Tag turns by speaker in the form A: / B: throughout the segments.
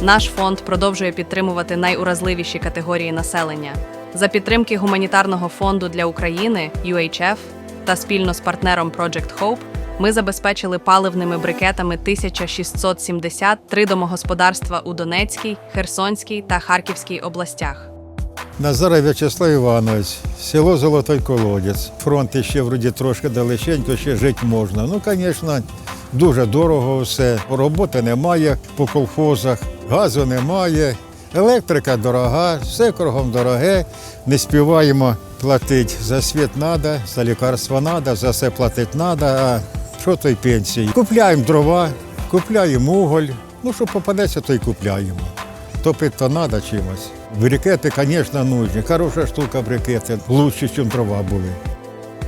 A: Наш фонд продовжує підтримувати найуразливіші категорії населення. За підтримки гуманітарного фонду для України UHF та спільно з партнером Project Hope ми забезпечили паливними брикетами 1673 домогосподарства у Донецькій, Херсонській та Харківській областях.
B: Назарай В'ячеслав Іванович, село Золотой Колодязь. Фронт ще вроді трошки далеченько, ще жити можна. Ну, звісно, дуже дорого все. Роботи немає по колхозах, газу немає, електрика дорога, все кругом дороге. Не співаємо платити за світ треба, за лікарства треба, за все платити треба. А що той пенсії? Купляємо дрова, купляємо уголь. Ну, що попадеться, то й купляємо. Топити то треба чимось. Брикети, звісно, нужні. Хороша штука брикети, краще, ніж дрова були.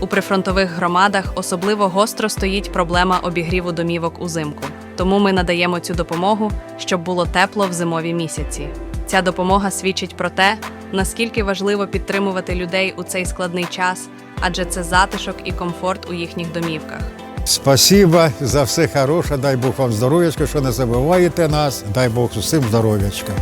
A: У прифронтових громадах особливо гостро стоїть проблема обігріву домівок узимку. Тому ми надаємо цю допомогу, щоб було тепло в зимові місяці. Ця допомога свідчить про те, наскільки важливо підтримувати людей у цей складний час, адже це затишок і комфорт у їхніх домівках.
B: Спасибо за все хороше, дай Бог вам здоров'ячка, що не забуваєте нас, дай Бог усім здоров'ячка.